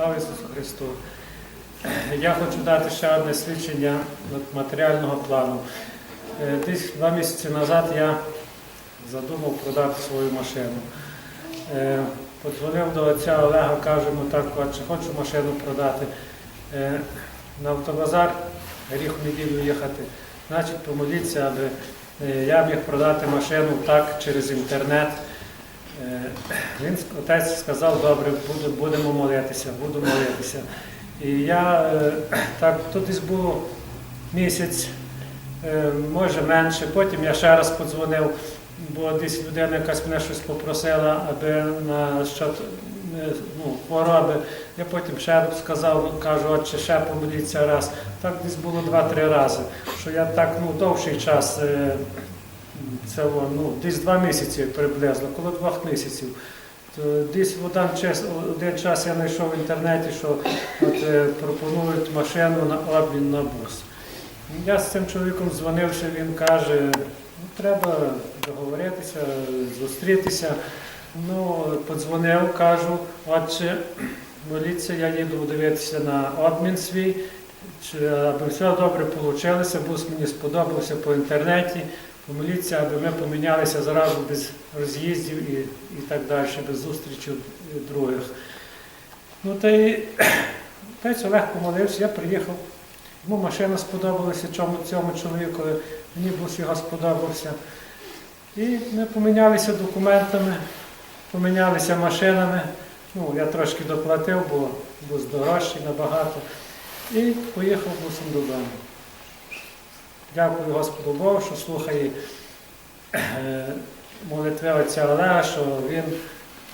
Слава Ісусу Христу! Я хочу дати ще одне свідчення матеріального плану. Е, Десь два місяці назад я задумав продати свою машину. Е, Подзвонив до отця Олега, кажу йому так, отче, хочу машину продати. Е, На автобазар гріх в неділю їхати. Значить, помоліться, аби я міг продати машину так через інтернет. Е, Він отець сказав, добре, будемо молитися, буду молитися. І я е, так, тут десь було місяць, е, може менше. Потім я ще раз подзвонив, бо десь людина якась мене щось попросила, аби на щодо ну, хвороби. Я потім ще сказав, кажу, отче, ще помоліться раз. Так десь було два-три рази. Що я так ну, довший час, це ну, десь два місяці приблизно, коло двох місяців. То десь в один час, один час я знайшов в інтернеті, що от, е, пропонують машину на обмін на бус. Я з цим чоловіком дзвонився, він каже, ну, треба договоритися, зустрітися. Ну, подзвонив, кажу, отче, моліться, я їду дивитися на обмін свій, чи, аби все добре вийшло, бус мені сподобався по інтернеті. Помоліться, аби ми помінялися зразу без роз'їздів і, і так далі, без зустрічей других. Ну та й отець Олег помолився, я приїхав. Йому машина сподобалася чому, цьому чоловіку, мені бус його сподобався. І ми помінялися документами, помінялися машинами. Ну, я трошки доплатив, бо бус дорожчий набагато. І поїхав бусом додому. Дякую Господу Богу, що слухає е, молитви отця Олега, що він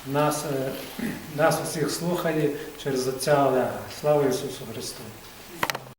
нас, е, нас усіх слухає через отця Олега. Слава Ісусу Христу!